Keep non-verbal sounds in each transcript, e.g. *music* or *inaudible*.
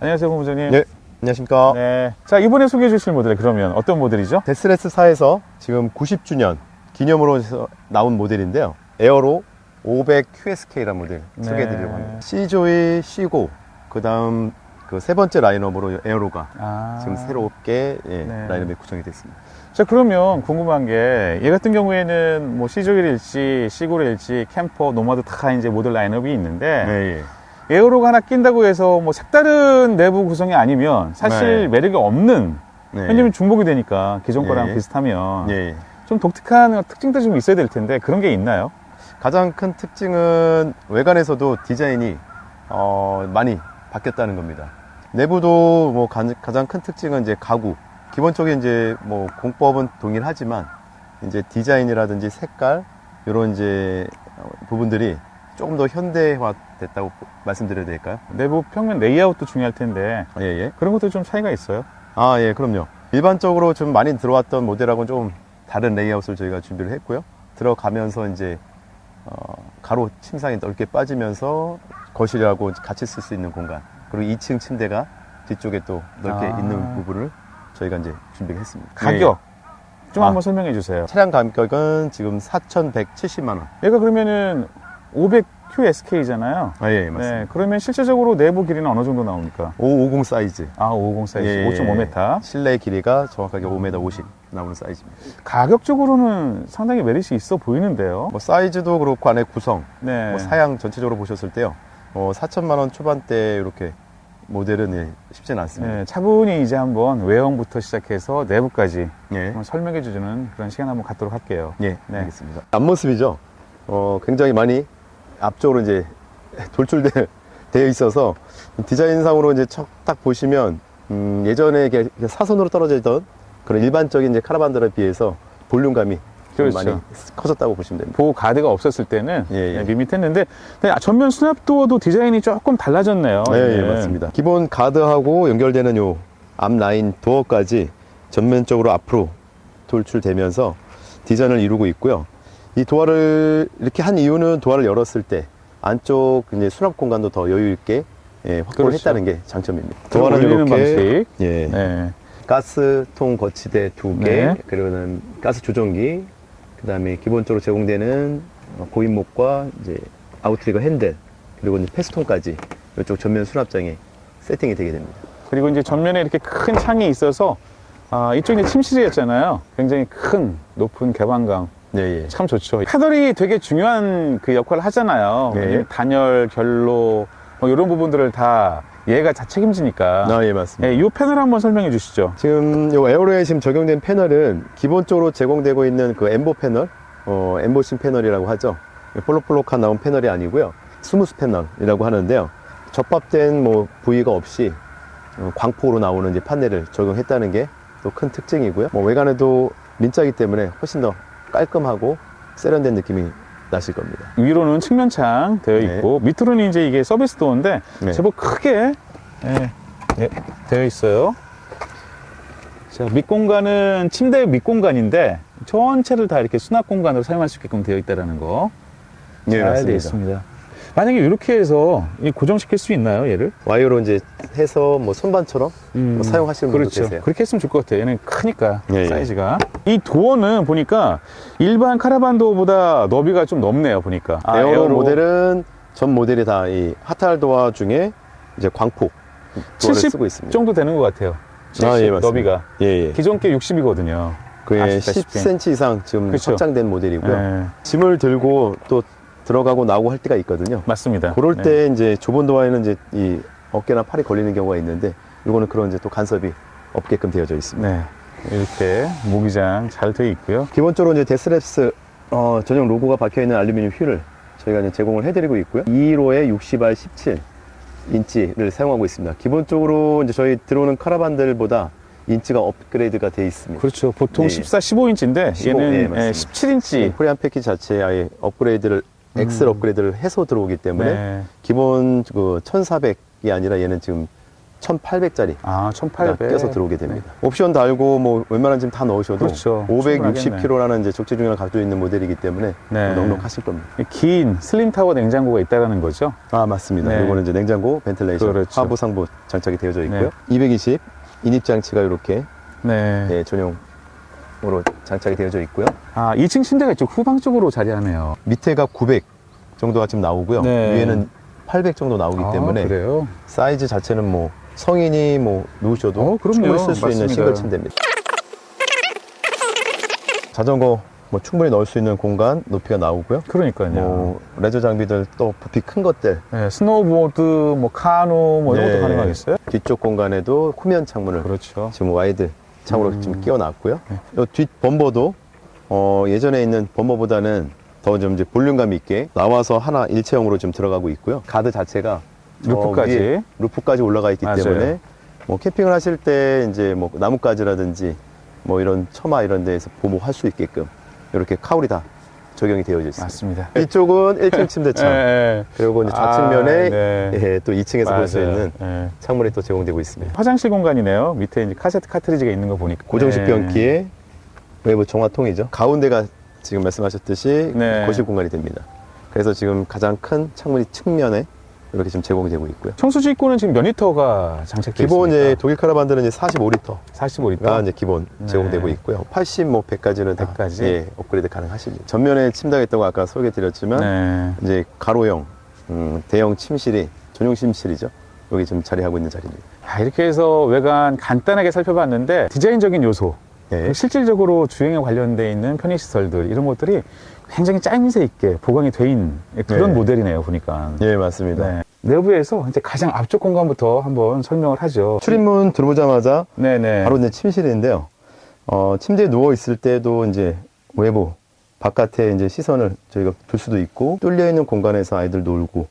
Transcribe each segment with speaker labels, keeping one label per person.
Speaker 1: 안녕하세요, 본부장님.
Speaker 2: 네, 안녕하십니까.
Speaker 1: 네. 자, 이번에 소개해 주실 모델 그러면 어떤 모델이죠?
Speaker 2: 데스레스사에서 지금 90주년 기념으로 해서 나온 모델인데요. 에어로 500 QSK라는 모델
Speaker 1: 네.
Speaker 2: 소개해 드리려고 합니다. C조이 C5, 그 다음 그 세 번째 라인업으로 에어로가
Speaker 1: 아.
Speaker 2: 지금 새롭게 예,
Speaker 1: 네.
Speaker 2: 라인업에 구성이 됐습니다.
Speaker 1: 자, 그러면 궁금한 게, 얘 같은 경우에는 뭐 C 조일일지, C9일지, 캠퍼, 노마드 다 이제 모델 라인업이 있는데,
Speaker 2: 네, 예.
Speaker 1: 에어로가 하나 낀다고 해서 뭐 색다른 내부 구성이 아니면 사실
Speaker 2: 네.
Speaker 1: 매력이 없는,
Speaker 2: 네.
Speaker 1: 현재는 중복이 되니까 기존 거랑
Speaker 2: 예.
Speaker 1: 비슷하면
Speaker 2: 예, 예.
Speaker 1: 좀 독특한 특징도 좀 있어야 될 텐데 그런 게 있나요?
Speaker 2: 가장 큰 특징은 외관에서도 디자인이 어, 많이 바뀌었다는 겁니다. 내부도 뭐 가, 가장 큰 특징은 이제 가구. 기본적인 이제 뭐 공법은 동일하지만 이제 디자인이라든지 색깔 이런 이제 어, 부분들이 조금 더 현대화 됐다고 말씀드려야 될까요?
Speaker 1: 내부 평면 레이아웃도 중요할 텐데
Speaker 2: 예, 예.
Speaker 1: 그런 것도 좀 차이가 있어요.
Speaker 2: 아, 예, 그럼요. 일반적으로 좀 많이 들어왔던 모델하고는 좀 다른 레이아웃을 저희가 준비를 했고요. 들어가면서 이제 어, 가로 침상이 넓게 빠지면서 거실하고 같이 쓸 수 있는 공간 그리고 2층 침대가 뒤쪽에 또 넓게
Speaker 1: 아.
Speaker 2: 있는 부분을 저희가 이제 준비를 했습니다.
Speaker 1: 가격 좀
Speaker 2: 아.
Speaker 1: 한번 설명해 주세요.
Speaker 2: 예. 차량 가격은 지금 4,170만 원.
Speaker 1: 얘가 그러면은 500 QSK잖아요.
Speaker 2: 아, 예, 맞습니다.
Speaker 1: 네, 그러면 실제적으로 내부 길이는 어느 정도 나옵니까?
Speaker 2: 550 사이즈.
Speaker 1: 아, 550 사이즈,
Speaker 2: 예,
Speaker 1: 5.5m.
Speaker 2: 실내 길이가 정확하게 5m 50 나오는 사이즈입니다.
Speaker 1: 가격적으로는 상당히 메리트 있어 보이는데요.
Speaker 2: 뭐 사이즈도 그렇고 안에 구성,
Speaker 1: 네.
Speaker 2: 뭐 사양 전체적으로 보셨을 때요. 어, 4천만 원 초반대 이렇게 모델은 예, 쉽지는 않습니다.
Speaker 1: 네, 차분히 이제 한번 외형부터 시작해서 내부까지
Speaker 2: 예.
Speaker 1: 한번 설명해 주는 그런 시간 한번 갖도록 할게요.
Speaker 2: 예,
Speaker 1: 네.
Speaker 2: 알겠습니다. 앞모습이죠. 어, 굉장히 많이 앞쪽으로 이제 *laughs* 돌출되어 있어서 디자인상으로 이제 척딱 보시면 음, 예전에 이렇게 사선으로 떨어져 있던 그런 일반적인 이제 카라반들에 비해서 볼륨감이 좀
Speaker 1: 그렇죠.
Speaker 2: 많이 커졌다고 보시면 됩니다.
Speaker 1: 보호 가드가 없었을 때는
Speaker 2: 예, 예.
Speaker 1: 네, 밋밋했는데 근데 전면 수납도어도 디자인이 조금 달라졌네요.
Speaker 2: 네, 예,
Speaker 1: 얘는.
Speaker 2: 맞습니다. 기본 가드하고 연결되는 요 앞 라인 도어까지 전면적으로 앞으로 돌출되면서 디자인을 이루고 있고요. 이 도어를 이렇게 한 이유는 도어를 열었을 때 안쪽 이제 수납 공간도 더 여유 있게 예, 확보를
Speaker 1: 그렇죠.
Speaker 2: 했다는 게 장점입니다.
Speaker 1: 들어 올리는 방식.
Speaker 2: 예,
Speaker 1: 네.
Speaker 2: 가스통 거치대 두 개,
Speaker 1: 네.
Speaker 2: 그리고는 가스 조정기, 그 다음에 기본적으로 제공되는 어, 고인목과 이제 아웃트리거 핸들, 그리고 이제 패스통까지 이쪽 전면 수납장에 세팅이 되게 됩니다.
Speaker 1: 그리고 이제 전면에 이렇게 큰 창이 있어서 아, 이쪽이 침실이었잖아요. 굉장히 큰 높은 개방감.
Speaker 2: 예, 예.
Speaker 1: 참 좋죠. 패널이 되게 중요한 그 역할을 하잖아요.
Speaker 2: 네.
Speaker 1: 왜냐면 단열, 결로 뭐 이런 부분들을 다 얘가 다 책임지니까.
Speaker 2: 아, 예, 맞습니다.
Speaker 1: 네, 이 패널 한번 설명해 주시죠.
Speaker 2: 지금 요 에어로에 지금 적용된 패널은 기본적으로 제공되고 있는 그 엠보 패널, 어, 엠보싱 패널이라고 하죠. 볼록볼록한 나온 패널이 아니고요. 스무스 패널이라고 하는데요. 접합된 뭐 부위가 없이 어, 광폭으로 나오는 이제 판넬을 적용했다는 게 또 큰 특징이고요. 뭐 외관에도 민자이기 때문에 훨씬 더 깔끔하고 세련된 느낌이 나실 겁니다.
Speaker 1: 위로는 측면창 되어
Speaker 2: 네.
Speaker 1: 있고 밑으로는 이제 이게 서비스 도어인데
Speaker 2: 네.
Speaker 1: 제법 크게 예, 예, 되어 있어요. 자, 밑공간은 침대 밑공간인데 전체를 다 이렇게 수납 공간으로 사용할 수 있게끔 되어 있다는 거.
Speaker 2: 예,
Speaker 1: 잘. 되어 있습니다. 만약에 이렇게 해서 이 고정시킬 수 있나요, 얘를?
Speaker 2: 와이어로 이제 해서 뭐 손반처럼 뭐 사용하시는 분도
Speaker 1: 그렇죠.
Speaker 2: 계세요.
Speaker 1: 그렇게 했으면 좋을 것 같아요. 얘는 크니까
Speaker 2: 예, 예.
Speaker 1: 사이즈가. 이 도어는 보니까 일반 카라반 도어보다 너비가 좀 넓네요. 보니까. 아,
Speaker 2: 에어로,
Speaker 1: 에어로
Speaker 2: 모델은 전 모델이 다 이 하탈 도어 중에 이제 광폭 도어를
Speaker 1: 70
Speaker 2: 쓰고 있습니다.
Speaker 1: 정도 되는 것 같아요. 70
Speaker 2: 아, 예.
Speaker 1: 너비가.
Speaker 2: 예, 예.
Speaker 1: 기존 게 60이거든요.
Speaker 2: 그게
Speaker 1: 아시다시피.
Speaker 2: 10cm 이상 지금
Speaker 1: 그쵸.
Speaker 2: 확장된 모델이고요.
Speaker 1: 네,
Speaker 2: 짐을 들고 또 들어가고 나오고 할 때가 있거든요.
Speaker 1: 맞습니다.
Speaker 2: 그럴
Speaker 1: 네.
Speaker 2: 때 이제 좁은 도어에는 이제 이 어깨나 팔이 걸리는 경우가 있는데 이거는 그런 이제 또 간섭이 없게끔 되어져 있습니다.
Speaker 1: 네. 이렇게 모기장 잘 되어 있고요.
Speaker 2: 기본적으로 이제 데스랩스 어, 전용 로고가 박혀 있는 알루미늄 휠을 저희가 이제 제공을 해드리고 있고요. 2호에 60R 17 인치를 사용하고 있습니다. 기본적으로 이제 저희 들어오는 카라반들보다 인치가 업그레이드가 돼 있습니다.
Speaker 1: 그렇죠. 보통
Speaker 2: 네.
Speaker 1: 14, 15인치인데
Speaker 2: 15,
Speaker 1: 얘는
Speaker 2: 예, 맞습니다.
Speaker 1: 17인치.
Speaker 2: 코리안 패키지 자체에 아예 업그레이드를 엑셀 업그레이드를 해서 들어오기 때문에
Speaker 1: 네.
Speaker 2: 기본 그 1400이 아니라 얘는 지금 1800짜리
Speaker 1: 아, 1800.
Speaker 2: 껴서 들어오게 됩니다. 옵션 달고 뭐 웬만한 짐 다 넣으셔도
Speaker 1: 그렇죠.
Speaker 2: 560kg라는 이제 적재 중량을 가지고 있는 모델이기 때문에
Speaker 1: 네.
Speaker 2: 넉넉하실 겁니다.
Speaker 1: 긴 슬림 타워 냉장고가 있다라는 거죠.
Speaker 2: 아 맞습니다.
Speaker 1: 네.
Speaker 2: 이거는 이제 냉장고, 벤틀레이션,
Speaker 1: 그렇죠.
Speaker 2: 하부 상부 장착이 되어져 있고요. 220 인입 장치가 이렇게
Speaker 1: 네.
Speaker 2: 예, 전용 으로 장착이 되어져 있고요.
Speaker 1: 아, 2층 침대가 이쪽 후방 쪽으로 자리하네요.
Speaker 2: 밑에가 900 정도가 지금 나오고요.
Speaker 1: 네.
Speaker 2: 위에는 800 정도 나오기
Speaker 1: 아,
Speaker 2: 때문에
Speaker 1: 그래요?
Speaker 2: 사이즈 자체는 뭐 성인이 뭐 누우셔도
Speaker 1: 어, 그럼요.
Speaker 2: 충분히 쓸 수 있는. 싱글 침대입니다. 자전거 뭐 충분히 넣을 수 있는 공간 높이가 나오고요.
Speaker 1: 그러니까요.
Speaker 2: 뭐 레저 장비들 또 부피 큰 것들
Speaker 1: 네, 스노우보드, 뭐 카누, 뭐 이런
Speaker 2: 네.
Speaker 1: 것도 가능하겠어요?
Speaker 2: 뒤쪽 공간에도 후면 창문을
Speaker 1: 그렇죠.
Speaker 2: 지금 와이드 창으로
Speaker 1: 음.
Speaker 2: 지금 끼워놨고요.
Speaker 1: 네.
Speaker 2: 이뒷 범버도 어, 예전에 있는 범버보다는 더 좀 이제 볼륨감 있게 나와서 하나 일체형으로 좀 들어가고 있고요. 가드 자체가 저
Speaker 1: 루프까지.
Speaker 2: 위에 루프까지 올라가 있기
Speaker 1: 맞아요.
Speaker 2: 때문에 뭐 캠핑을 하실 때 이제 뭐 나뭇가지라든지 뭐 이런 처마 이런 데에서 보호할 수 있게끔 이렇게 카울이 다 적용이 되어져 있습니다.
Speaker 1: 맞습니다.
Speaker 2: 이쪽은 1층 침대창 *laughs*
Speaker 1: 예,
Speaker 2: 그리고 이제
Speaker 1: 아,
Speaker 2: 좌측면에
Speaker 1: 네.
Speaker 2: 예, 또 2층에서 볼 수. 있는
Speaker 1: 예.
Speaker 2: 창문이 또 제공되고 있습니다.
Speaker 1: 화장실 공간이네요. 밑에 이제 카세트 카트리지가 있는 거 보니까.
Speaker 2: 고정식
Speaker 1: 네.
Speaker 2: 변기에 외부 정화통이죠. 가운데가 지금 말씀하셨듯이
Speaker 1: 네.
Speaker 2: 거실 공간이 됩니다. 그래서 지금 가장 큰 창문이 측면에 이렇게 지금 제공이 되고 있고요.
Speaker 1: 청수지 입구는 지금 몇 리터가 장착되어
Speaker 2: 기본 이제
Speaker 1: 있습니까?
Speaker 2: 독일 카라반들은 이제 45리터가
Speaker 1: 45리터.
Speaker 2: 이제 기본
Speaker 1: 네.
Speaker 2: 제공되고 있고요. 80, 뭐 100까지는 다
Speaker 1: 100까지?
Speaker 2: 예, 업그레이드 가능하십니다. 전면에 침대가 있다고 아까 소개드렸지만
Speaker 1: 네.
Speaker 2: 이제 가로형 음, 대형 침실이 전용 침실이죠. 여기 지금 자리하고 있는 자리입니다.
Speaker 1: 아, 이렇게 해서 외관 간단하게 살펴봤는데 디자인적인 요소,
Speaker 2: 예.
Speaker 1: 실질적으로 주행에 관련돼 있는 편의시설들 이런 것들이 굉장히 짜임새 있게 보강이 돼 있는 그런
Speaker 2: 네.
Speaker 1: 모델이네요 보니까.
Speaker 2: 예, 맞습니다.
Speaker 1: 네. 내부에서 이제 가장 앞쪽 공간부터 한번 설명을 하죠.
Speaker 2: 출입문 들어오자마자
Speaker 1: 네네.
Speaker 2: 바로 이제 침실인데요. 어, 침대에 누워 있을 때도 이제 외부 바깥에 이제 시선을 저희가 둘 수도 있고 뚫려 있는 공간에서 아이들 놀고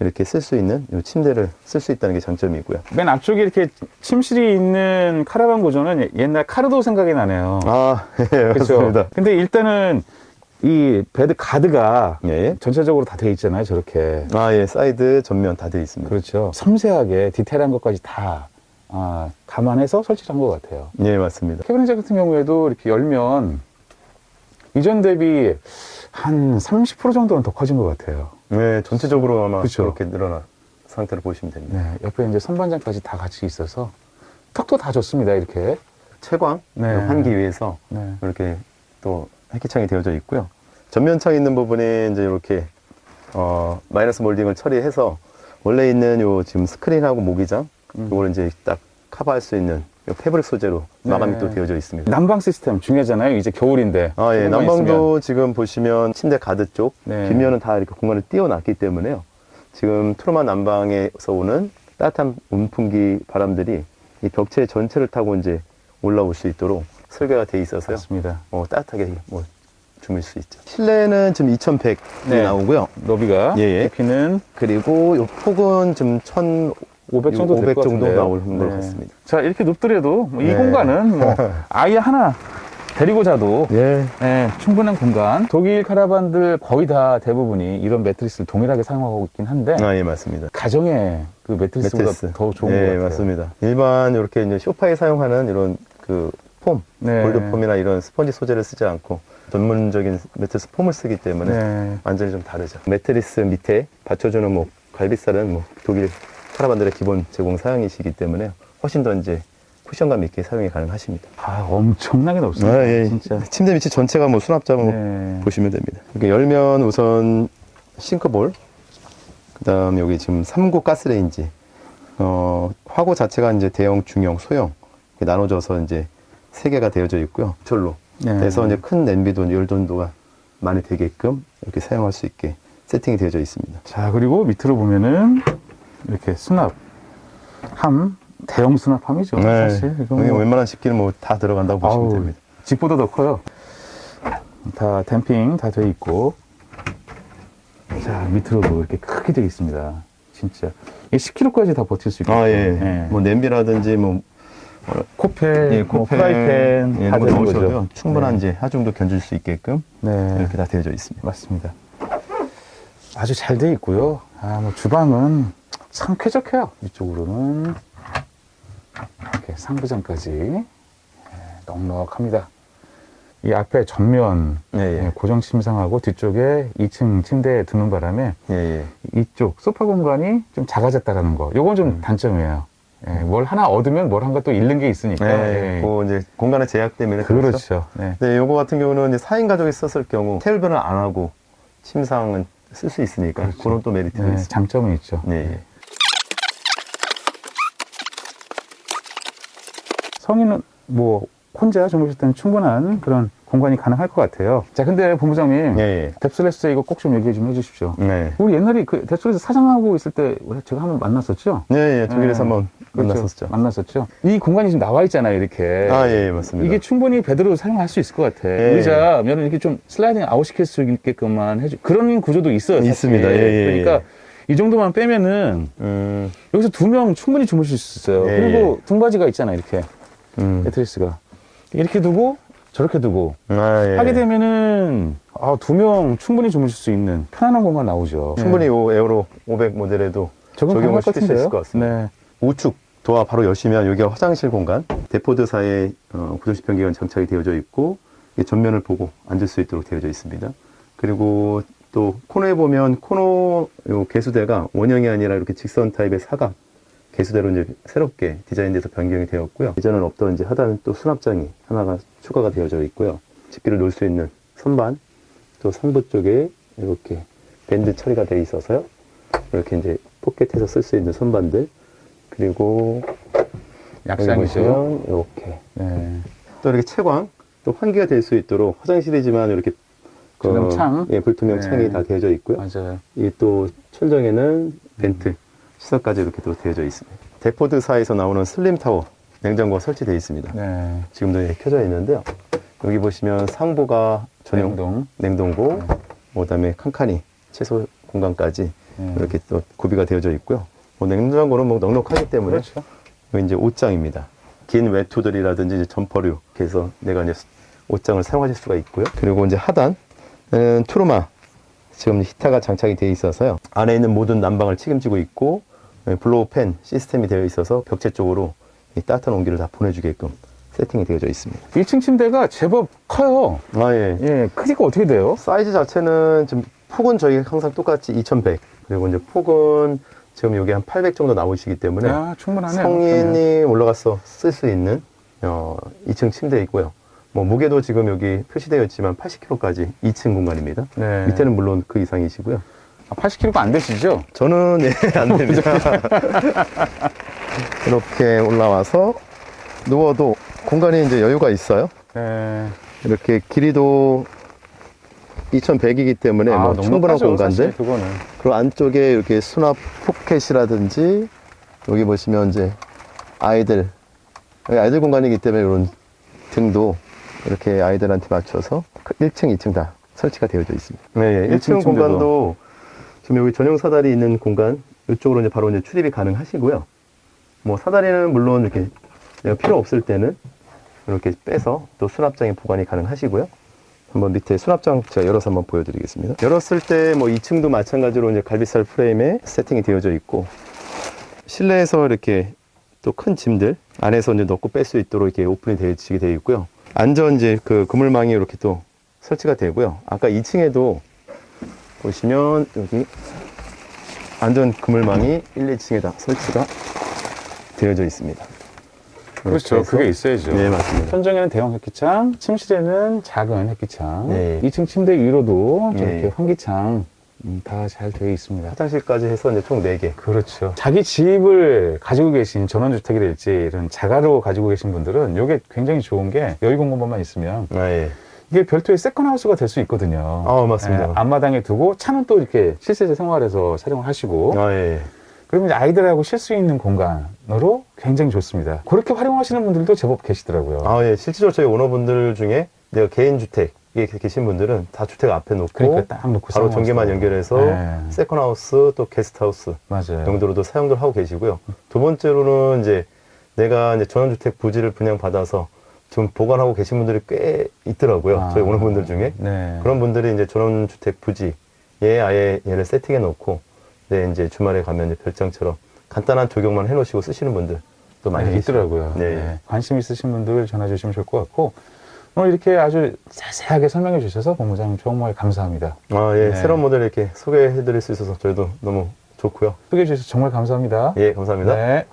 Speaker 2: 이렇게 쓸 수 있는 이 침대를 쓸 수 있다는 게 장점이고요.
Speaker 1: 맨 앞쪽에 이렇게 침실이 있는 카라반 구조는 옛날 카르도 생각이 나네요.
Speaker 2: 아, *laughs* 예. 맞습니다.
Speaker 1: 근데 일단은 이 베드 가드가
Speaker 2: 예.
Speaker 1: 전체적으로 다 돼 있잖아요, 저렇게.
Speaker 2: 아, 예, 사이드 전면 다 되어 있습니다.
Speaker 1: 그렇죠. 섬세하게 디테일한 것까지 다 아, 감안해서 설치를 한 것 같아요.
Speaker 2: 예, 맞습니다.
Speaker 1: 캐비넷 같은 경우에도 이렇게 열면 이전 대비 한 30% 정도는 더 커진 것 같아요.
Speaker 2: 예, 전체적으로 아마
Speaker 1: 그쵸.
Speaker 2: 그렇게 늘어난 상태로 보시면 됩니다.
Speaker 1: 네, 옆에 이제 선반장까지 다 같이 있어서 턱도 다 좋습니다, 이렇게.
Speaker 2: 채광
Speaker 1: 네.
Speaker 2: 환기 위해서
Speaker 1: 네.
Speaker 2: 이렇게 또 햇기창이 되어져 있고요. 전면창 있는 부분에 이제 이렇게 어, 마이너스 몰딩을 처리해서 원래 있는 요 지금 스크린하고 모기장
Speaker 1: 음.
Speaker 2: 이걸 이제 딱 커버할 수 있는 요 패브릭 소재로 마감이
Speaker 1: 네.
Speaker 2: 또 되어져 있습니다.
Speaker 1: 난방 시스템 중요하잖아요. 이제 겨울인데.
Speaker 2: 아, 예. 난방도 지금 보시면 침대 가드 쪽
Speaker 1: 네.
Speaker 2: 뒷면은 다 이렇게 공간을 띄워놨기 때문에요. 지금 트루만 난방에서 오는 따뜻한 온풍기 바람들이 이 벽체 전체를 타고 이제 올라올 수 있도록 설계가 돼 있어서요.
Speaker 1: 맞습니다.
Speaker 2: 어, 따뜻하게 뭐 주물 수 있죠. 실내는 지금 2100이
Speaker 1: 네.
Speaker 2: 나오고요.
Speaker 1: 너비가
Speaker 2: 예, 예.
Speaker 1: 깊이는
Speaker 2: 그리고 요 폭은 좀1500
Speaker 1: 500 정도 될500것
Speaker 2: 정도
Speaker 1: 같은데요.
Speaker 2: 나올 것
Speaker 1: 네.
Speaker 2: 같습니다.
Speaker 1: 자, 이렇게 눕더라도 뭐이
Speaker 2: 네.
Speaker 1: 공간은 뭐 *laughs* 아이 하나 데리고 자도
Speaker 2: 예.
Speaker 1: 네, 충분한 공간. 독일 카라반들 거의 다 대부분이 이런 매트리스를 동일하게 사용하고 있긴 한데
Speaker 2: 아, 예, 맞습니다.
Speaker 1: 가정의 그 매트리스보다
Speaker 2: 매트리스.
Speaker 1: 더 좋은
Speaker 2: 예,
Speaker 1: 것 같아요.
Speaker 2: 맞습니다. 일반 이렇게 이제 소파에 사용하는 이런 그 폼,
Speaker 1: 네.
Speaker 2: 골드폼이나 이런 스펀지 소재를 쓰지 않고 전문적인 매트리스 폼을 쓰기 때문에
Speaker 1: 네.
Speaker 2: 완전히 좀 다르죠. 매트리스 밑에 받쳐주는 뭐 갈비살은 뭐 독일 카라반들의 기본 제공 사양이시기 때문에 훨씬 더 이제 쿠션감 있게 사용이 가능하십니다.
Speaker 1: 아, 엄청나게 넓습니다. 진짜. *laughs*
Speaker 2: 침대 밑이 전체가 뭐 수납장으로
Speaker 1: 네.
Speaker 2: 보시면 됩니다. 이렇게 열면 우선 싱크볼, 그 다음 여기 지금 3구 가스레인지, 어, 화구 자체가 이제 대형, 중형, 소형 나눠져서 이제 세 개가 되어져 있고요. 절로.
Speaker 1: 네.
Speaker 2: 그래서 이제 큰 냄비도 열돈도가 많이 되게끔 이렇게 사용할 수 있게 세팅이 되어져 있습니다.
Speaker 1: 자, 그리고 밑으로 보면은 이렇게 수납. 함, 대형 수납함이죠. 사실.
Speaker 2: 네. 여기
Speaker 1: 뭐
Speaker 2: 웬만한 식기는 뭐 다 들어간다고 보시면 됩니다.
Speaker 1: 집보다 더 커요. 다 댐핑 다 돼 있고. 자, 밑으로도 이렇게 크게 되어 있습니다. 진짜. 이 10kg까지 다 버틸 수 있겠죠.
Speaker 2: 아, 예.
Speaker 1: 예.
Speaker 2: 뭐 냄비라든지 뭐
Speaker 1: 코펠,
Speaker 2: 예,
Speaker 1: 뭐 프라이팬
Speaker 2: 예,
Speaker 1: 다 되는. 거죠.
Speaker 2: 충분한
Speaker 1: 네.
Speaker 2: 이제 하중도 견줄 수 있게끔
Speaker 1: 네.
Speaker 2: 이렇게 다 되어져 있습니다.
Speaker 1: 맞습니다. 아주 잘돼 있고요. 아, 뭐 주방은 참 쾌적해요. 이쪽으로는. 상부장까지 예, 넉넉합니다. 이 앞에 전면
Speaker 2: 예,
Speaker 1: 예,
Speaker 2: 예.
Speaker 1: 고정 침상하고 뒤쪽에 2층 침대에 두는 바람에
Speaker 2: 예, 예.
Speaker 1: 이쪽 소파 공간이 좀 작아졌다라는 거. 요건 좀
Speaker 2: 음.
Speaker 1: 단점이에요. 예, 뭘 하나 얻으면 뭘 한가 또 잃는 게 있으니까.
Speaker 2: 예,
Speaker 1: 예.
Speaker 2: 그 이제 공간의 제약 때문에 그렇죠.
Speaker 1: 네.
Speaker 2: 네, 요거 같은 경우는 이제 4인 가족이 썼을 경우 테일변을 안 하고 침상은 쓸 수 있으니까
Speaker 1: 그렇죠.
Speaker 2: 그런 또 메리트가
Speaker 1: 네,
Speaker 2: 있습니다.
Speaker 1: 장점은 있죠.
Speaker 2: 네, 예.
Speaker 1: 성인은 뭐 혼자 주무실 때는 충분한 그런 공간이 가능할 것 같아요. 자, 근데 본부장님,
Speaker 2: 예,
Speaker 1: 뎁슬레스 이거 꼭 좀 얘기 좀 해주십시오.
Speaker 2: 예. 네.
Speaker 1: 우리 옛날에 그 뎁슬레스 사장하고 있을 때 제가 한번 만났었죠?
Speaker 2: 네, 예, 독일에서
Speaker 1: 네.
Speaker 2: 한번
Speaker 1: 그렇죠.
Speaker 2: 만났었죠.
Speaker 1: 만났었죠. 이 공간이 지금 나와 있잖아요, 이렇게.
Speaker 2: 아, 예, 예, 맞습니다.
Speaker 1: 이게 충분히 베드로 사용할 수 있을 것 같아.
Speaker 2: 예.
Speaker 1: 의자 면은 이렇게 좀 슬라이딩 아웃 시킬 수 있게끔만 해주 그런 구조도 있어요. 사실.
Speaker 2: 있습니다. 예, 예,
Speaker 1: 그러니까 이 정도만 빼면은
Speaker 2: 음,
Speaker 1: 여기서 두 명 충분히 주무실 수 있어요.
Speaker 2: 예,
Speaker 1: 그리고 등받이가 있잖아, 이렇게.
Speaker 2: 음.
Speaker 1: 매트리스가. 이렇게 두고 저렇게 두고
Speaker 2: 아, 예.
Speaker 1: 하게 되면은 아, 두 명 충분히 주무실 수 있는 편안한 공간 나오죠.
Speaker 2: 충분히 요 에어로 500 모델에도
Speaker 1: 적용
Speaker 2: 적용을 시킬 수. 있을 것 같습니다.
Speaker 1: 네.
Speaker 2: 우측 도어 바로 여시면 여기가 화장실 공간, 대포드사의 어, 구조시편기가 장착이 되어져 있고 이 전면을 보고 앉을 수 있도록 되어져 있습니다. 그리고 또 코너에 보면 코너 요 개수대가 원형이 아니라 이렇게 직선 타입의 사각 개수대로 이제 새롭게 디자인돼서 변경이 되었고요. 이전은 없던 이제 하단 또 수납장이 하나가 추가가 되어져 있고요. 집기를 놓을 수 있는 선반 또 상부 쪽에 이렇게 밴드 처리가 되어 있어서요. 이렇게 이제 포켓에서 쓸 수 있는 선반들 그리고
Speaker 1: 약상이죠.
Speaker 2: 이렇게
Speaker 1: 네.
Speaker 2: 또 이렇게 채광 또 환기가 될 수 있도록 화장실이지만 이렇게 그? 예, 불투명
Speaker 1: 네.
Speaker 2: 창이 다 되어져 있고요.
Speaker 1: 맞아요.
Speaker 2: 이 또 천정에는 벤트 시설까지 이렇게 또 되어져 있습니다. 데포드사에서 나오는 슬림 타워 냉장고가 설치되어 있습니다.
Speaker 1: 네.
Speaker 2: 지금도 이렇게 켜져 있는데요. 여기 보시면 상부가 전용
Speaker 1: 냉동.
Speaker 2: 냉동고, 그다음에 칸칸이 채소 공간까지
Speaker 1: 네.
Speaker 2: 이렇게 또 구비가 되어져 있고요. 뭐 냉장고는 뭐 넉넉하기 때문에
Speaker 1: 그렇죠.
Speaker 2: 이제 옷장입니다. 긴 외투들이라든지 이제 점퍼류 이렇게 해서 내가 이제 옷장을 사용하실 수가 있고요. 그리고 이제 하단 은 트루마 지금 히터가 장착이 되어 있어서요. 안에 있는 모든 난방을 책임지고 있고 예, 블로우 팬 시스템이 되어 있어서 벽체 쪽으로 이 따뜻한 온기를 다 보내주게끔 세팅이 되어져 있습니다.
Speaker 1: 1층 침대가 제법 커요.
Speaker 2: 아 예.
Speaker 1: 예, 크기가 어떻게 돼요?
Speaker 2: 사이즈 자체는 지금 폭은 저희 항상 똑같이 2100 그리고 이제 폭은 지금 여기 한 800 정도 나오시기 때문에
Speaker 1: 아, 충분하네요.
Speaker 2: 성인이 올라가서 쓸 수 있는 어, 2층 침대이고요. 뭐 무게도 지금 여기 표시되어 있지만 80kg까지 2층 공간입니다.
Speaker 1: 네.
Speaker 2: 밑에는 물론 그 이상이시고요.
Speaker 1: 아, 80kg가 안 되시죠?
Speaker 2: 저는 예, *laughs* 안 됩니다. *laughs* 이렇게 올라와서 누워도 공간이 이제 여유가 있어요.
Speaker 1: 네.
Speaker 2: 이렇게 길이도 2100이기 때문에
Speaker 1: 아,
Speaker 2: 뭐 충분한
Speaker 1: 그거는.
Speaker 2: 그리고 안쪽에 이렇게 수납 포켓이라든지 여기 보시면 이제 아이들 아이들 공간이기 때문에 이런 등도 이렇게 아이들한테 맞춰서 1층, 2층 다 설치가 되어져 있습니다. 네,
Speaker 1: 1층
Speaker 2: 1층 공간도 지금 여기 전용 사다리 있는 공간 이쪽으로 이제 바로 이제 출입이 가능하시고요. 뭐 사다리는 물론 이렇게 내가 필요 없을 때는 이렇게 빼서 또 수납장에 보관이 가능하시고요. 한번 밑에 수납장 제가 열어서 한번 보여드리겠습니다. 열었을 때 뭐 2층도 마찬가지로 이제 갈비살 프레임에 세팅이 되어져 있고 실내에서 이렇게 또 큰 짐들 안에서 이제 넣고 뺄 수 있도록 이렇게 오픈이 되어지게 되어 있고요. 안전 이제 그 그물망이 이렇게 또 설치가 되고요. 아까 2층에도 보시면 여기 안전 그물망이 1, 2층에 다 설치가 되어져 있습니다.
Speaker 1: 그렇죠. 그게 있어야죠.
Speaker 2: 네, 맞습니다.
Speaker 1: 천정에는 대형 햇기창, 침실에는 작은 햇기창,
Speaker 2: 네.
Speaker 1: 2층 침대 위로도 저렇게
Speaker 2: 네.
Speaker 1: 환기창 음, 다 잘 되어 있습니다.
Speaker 2: 화장실까지 해서 이제 총 4개.
Speaker 1: 그렇죠. 자기 집을 가지고 계신 전원주택이랄지 이런 자가로 가지고 계신 분들은 이게 굉장히 좋은 게 여유공간만 있으면
Speaker 2: 아, 예.
Speaker 1: 이게 별도의 세컨하우스가 될 수 있거든요.
Speaker 2: 아, 맞습니다.
Speaker 1: 예, 앞마당에 두고 차는 또 이렇게 실제 생활에서 사용을 하시고
Speaker 2: 아, 예.
Speaker 1: 그러면 이제 아이들하고 쉴 수 있는 공간으로 굉장히 좋습니다. 그렇게 활용하시는 분들도 제법 계시더라고요.
Speaker 2: 아, 예. 실제로 저희 오너분들 중에 내가 개인 주택 에 계신 분들은 다 주택 앞에 놓고
Speaker 1: 그러니까 딱 놓고
Speaker 2: 바로. 전기만 연결해서
Speaker 1: 네.
Speaker 2: 세컨하우스 또 게스트하우스
Speaker 1: 맞아요.
Speaker 2: 용도로도 사용들 하고 계시고요. 두 번째로는 이제 내가 이제 전원주택 부지를 분양받아서 지금 보관하고 계신 분들이 꽤 있더라고요.
Speaker 1: 아.
Speaker 2: 저희 오너분들 중에.
Speaker 1: 네.
Speaker 2: 그런 분들이 이제 전원주택 부지에 아예 얘를 세팅해 놓고 네, 이제 주말에 가면 이제 별장처럼 간단한 조경만 해 놓으시고 쓰시는 분들 또 많이
Speaker 1: 네. 있더라고요.
Speaker 2: 네.
Speaker 1: 네. 관심 있으신 분들 전화 주시면 좋을 것 같고 오늘 이렇게 아주 자세하게 설명해 주셔서 본부장님 정말 감사합니다.
Speaker 2: 아, 예.
Speaker 1: 네.
Speaker 2: 새로운 모델 이렇게 소개해 드릴 수 있어서 저희도 너무 좋고요.
Speaker 1: 소개해 주셔서 정말 감사합니다.
Speaker 2: 예, 감사합니다.
Speaker 1: 네.